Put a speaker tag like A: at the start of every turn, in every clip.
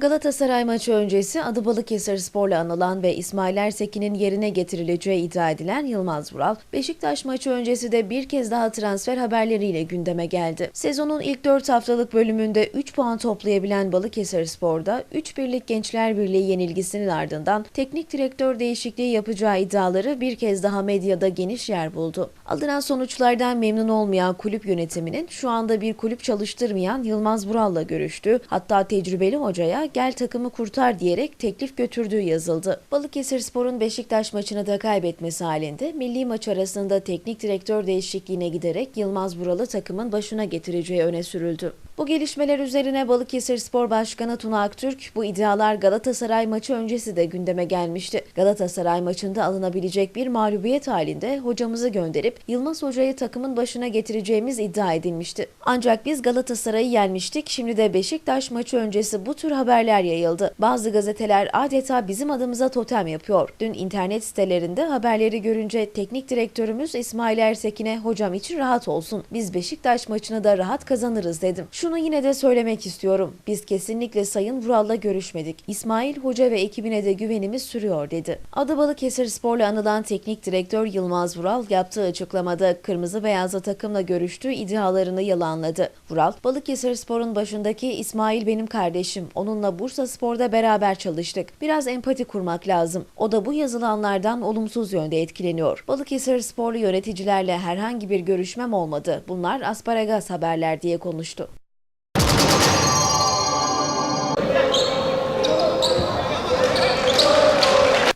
A: Galatasaray maçı öncesi adı Balıkesirspor'la anılan ve İsmail Ersekin'in yerine getirileceği iddia edilen Yılmaz Vural, Beşiktaş maçı öncesi de bir kez daha transfer haberleriyle gündeme geldi. Sezonun ilk 4 haftalık bölümünde 3 puan toplayabilen Balıkesirspor'da 3 birlik Gençler Birliği yenilgisinin ardından teknik direktör değişikliği yapacağı iddiaları bir kez daha medyada geniş yer buldu. Alınan sonuçlardan memnun olmayan kulüp yönetiminin şu anda bir kulüp çalıştırmayan Yılmaz Vural'la görüştüğü, hatta tecrübeli hocaya gel takımı kurtar diyerek teklif götürdüğü yazıldı. Balıkesirspor'un Beşiktaş maçını da kaybetmesi halinde milli maç arasında teknik direktör değişikliğine giderek Yılmaz Vural'ı takımın başına getireceği öne sürüldü. Bu gelişmeler üzerine Balıkesirspor Başkanı Tuna Aktürk bu iddialar Galatasaray maçı öncesi de gündeme gelmişti. Galatasaray maçında alınabilecek bir mağlubiyet halinde hocamızı gönderip Yılmaz Hoca'yı takımın başına getireceğimiz iddia edilmişti. Ancak biz Galatasaray'ı yenmiştik. Şimdi de Beşiktaş maçı öncesi bu tür haberler yayıldı. Bazı gazeteler adeta bizim adımıza totem yapıyor. Dün internet sitelerinde haberleri görünce teknik direktörümüz İsmail Ersekin'e hocam için rahat olsun. Biz Beşiktaş maçını da rahat kazanırız dedim. Şunu yine de söylemek istiyorum. Biz kesinlikle Sayın Vural'la görüşmedik. İsmail Hoca ve ekibine de güvenimiz sürüyor dedi. Adı Balıkesirspor'la anılan teknik direktör Yılmaz Vural yaptığı açıklamada kırmızı beyazlı takımla görüştüğü iddialarını yalanladı. Vural, Balıkesirspor'un başındaki İsmail benim kardeşim. Onunla Bursa Spor'da beraber çalıştık. Biraz empati kurmak lazım. O da bu yazılanlardan olumsuz yönde etkileniyor. Balıkesirsporlu yöneticilerle herhangi bir görüşmem olmadı. Bunlar asparagas haberler diye konuştu.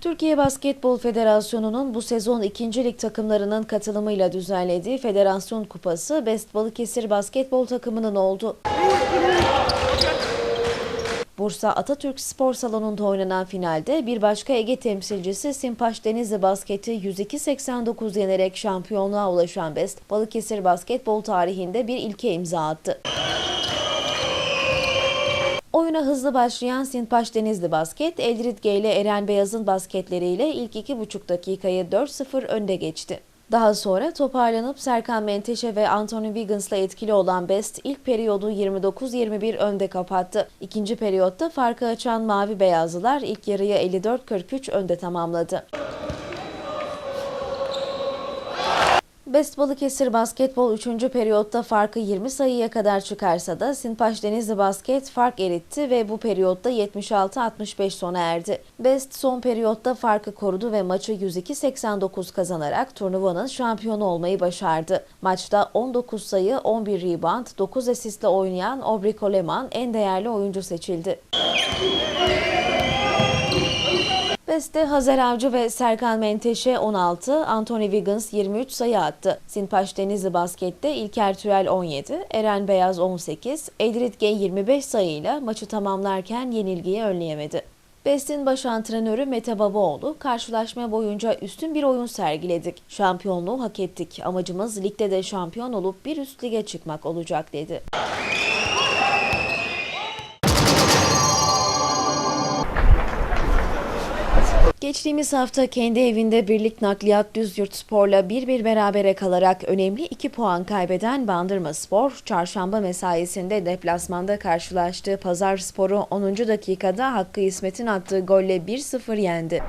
A: Türkiye Basketbol Federasyonu'nun bu sezon ikinci lig takımlarının katılımıyla düzenlediği Federasyon Kupası Best Balıkesir basketbol takımının oldu. Bursa Atatürk Spor Salonu'nda oynanan finalde bir başka Ege temsilcisi Simpaş Denizli Basket'i 102-89 yenerek şampiyonluğa ulaşan Best, Balıkesir basketbol tarihinde bir ilke imza attı. Oyuna hızlı başlayan Sinpaş Denizli Basket, Eldrit G ile Eren Beyaz'ın basketleriyle ilk 2,5 dakikayı 4-0 önde geçti. Daha sonra toparlanıp Serkan Menteşe ve Anthony Wiggins'la etkili olan Best ilk periyodu 29-21 önde kapattı. İkinci periyotta farkı açan Mavi Beyazlılar ilk yarıyı 54-43 önde tamamladı. Best Balıkesir Basketbol 3. periyotta farkı 20 sayıya kadar çıkarsa da Sinpaş Denizli Basket fark eritti ve bu periyotta 76-65 sona erdi. Best son periyotta farkı korudu ve maçı 102-89 kazanarak turnuvanın şampiyonu olmayı başardı. Maçta 19 sayı, 11 rebound, 9 asistle oynayan Obri Coleman en değerli oyuncu seçildi. Best'te Hazer Avcı ve Serkan Menteşe 16, Anthony Wiggins 23 sayı attı. Sinpaş Denizli Basket'te İlker Türel 17, Eren Beyaz 18, Edrit G 25 sayıyla maçı tamamlarken yenilgiyi önleyemedi. Best'in baş antrenörü Mete Babaoğlu, karşılaşma boyunca üstün bir oyun sergiledik. Şampiyonluğu hak ettik. Amacımız ligde de şampiyon olup bir üst lige çıkmak olacak dedi. Geçtiğimiz hafta kendi evinde Birlik Nakliyat Düzyurt Spor'la 1-1 berabere kalarak önemli 2 puan kaybeden Bandırma Spor, çarşamba mesaisinde deplasmanda karşılaştığı Pazar Spor'u 10. dakikada Hakkı İsmet'in attığı golle 1-0 yendi.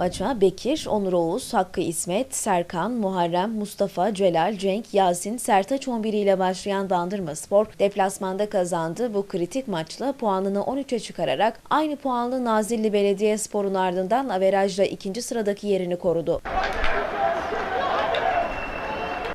A: Maça Bekir, Onur Oğuz, Hakkı İsmet, Serkan, Muharrem, Mustafa, Celal, Cenk, Yasin, Sertaç 11 ile başlayan Bandırma Spor deplasmanda kazandı. Bu kritik maçla puanını 13'e çıkararak aynı puanlı Nazilli Belediye Spor'un ardından averajla ikinci sıradaki yerini korudu.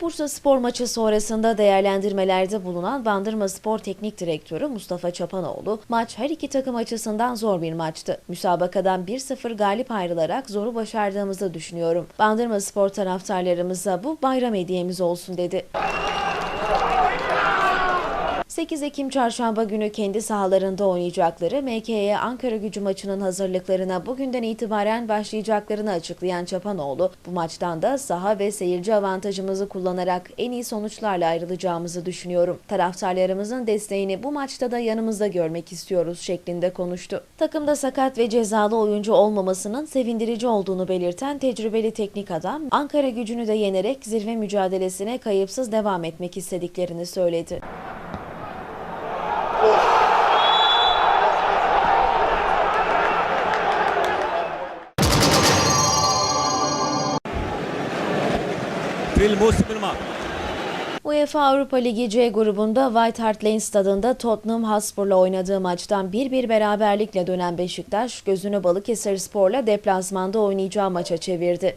A: Bursa Spor maçı sonrasında değerlendirmelerde bulunan Bandırma Spor Teknik Direktörü Mustafa Çapanoğlu, maç her iki takım açısından zor bir maçtı. Müsabakadan 1-0 galip ayrılarak zoru başardığımızı düşünüyorum. Bandırma Spor taraftarlarımıza bu bayram hediyemiz olsun dedi. 28 Ekim çarşamba günü kendi sahalarında oynayacakları MKE Ankara gücü maçının hazırlıklarına bugünden itibaren başlayacaklarını açıklayan Çapanoğlu, bu maçtan da saha ve seyirci avantajımızı kullanarak en iyi sonuçlarla ayrılacağımızı düşünüyorum. Taraftarlarımızın desteğini bu maçta da yanımızda görmek istiyoruz şeklinde konuştu. Takımda sakat ve cezalı oyuncu olmamasının sevindirici olduğunu belirten tecrübeli teknik adam, Ankara gücünü de yenerek zirve mücadelesine kayıpsız devam etmek istediklerini söyledi.
B: في الموسم الماضي
A: UEFA Avrupa Ligi C grubunda White Hart Lane stadında Tottenham Hotspur'la oynadığı maçtan 1-1 beraberlikle dönen Beşiktaş, gözünü Balıkesir Spor'la deplasmanda oynayacağı maça çevirdi.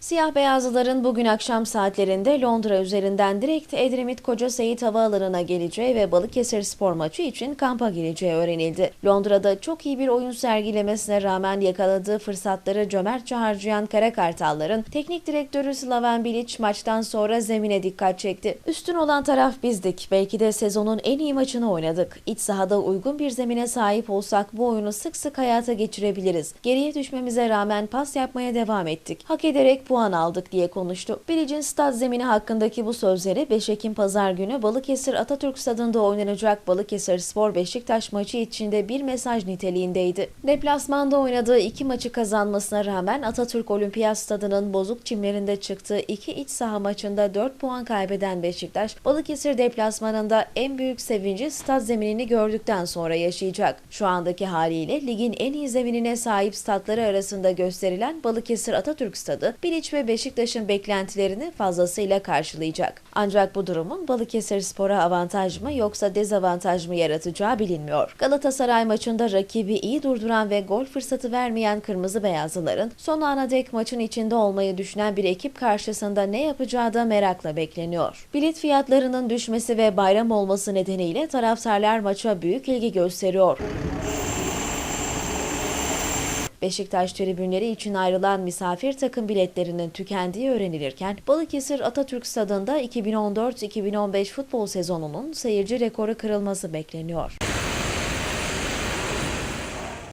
A: Siyah beyazlıların bugün akşam saatlerinde Londra üzerinden direkt Edremit Koca Seyit Havaalanı'na geleceği ve Balıkesir spor maçı için kampa gireceği öğrenildi. Londra'da çok iyi bir oyun sergilemesine rağmen yakaladığı fırsatları cömertçe harcayan Kara Kartalların teknik direktörü Slaven Bilic maçtan sonra zemine dikkat çekti. Üstün olan taraf bizdik. Belki de sezonun en iyi maçını oynadık. İç sahada uygun bir zemine sahip olsak bu oyunu sık sık hayata geçirebiliriz. Geriye düşmemize rağmen pas yapmaya devam ettik. Hak ederek puan aldık diye konuştu. Bilic'in stad zemini hakkındaki bu sözleri 5 Ekim Pazar günü Balıkesir Atatürk Stadında oynanacak Balıkesir Spor Beşiktaş maçı içinde bir mesaj niteliğindeydi. Deplasmanda oynadığı iki maçı kazanmasına rağmen Atatürk Olimpiyat Stadı'nın bozuk çimlerinde çıktığı iki iç saha maçında 4 puan kaybeden Beşiktaş, Balıkesir deplasmanında en büyük sevinci stad zeminini gördükten sonra yaşayacak. Şu andaki haliyle ligin en iyi zeminine sahip statları arasında gösterilen Balıkesir Atatürk Stadı, Bilic ve Beşiktaş'ın beklentilerini fazlasıyla karşılayacak. Ancak bu durumun Balıkesir Spor'a avantaj mı yoksa dezavantaj mı yaratacağı bilinmiyor. Galatasaray maçında rakibi iyi durduran ve gol fırsatı vermeyen Kırmızı Beyazlıların son ana dek maçın içinde olmayı düşünen bir ekip karşısında ne yapacağı da merakla bekleniyor. Bilet fiyatlarının düşmesi ve bayram olması nedeniyle taraftarlar maça büyük ilgi gösteriyor. Beşiktaş tribünleri için ayrılan misafir takım biletlerinin tükendiği öğrenilirken Balıkesir Atatürk Stadında 2014-2015 futbol sezonunun seyirci rekoru kırılması bekleniyor.